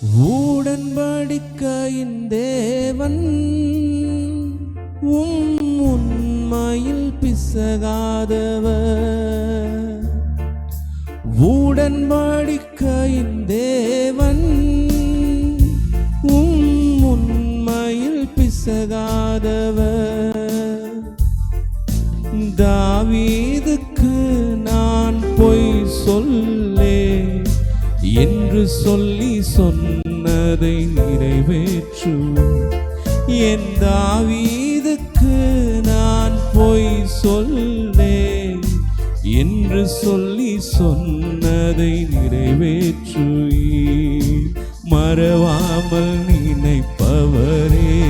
உடன்படிக்கையின் தேவன் உம் உண்மையில் பிசகாதவர். உடன்படிக்கையின் தேவன் உம் உண்மையில் பிசகாதவர். தாவீது என்று சொல்லி சொன்னதை நிறைவேற்றுவேன் என் தாவீதுக்கு நான் போய் சொல்லேன் என்று சொல்லி சொன்னதை நிறைவேற்று மறவாமல் நினைப்பவரே.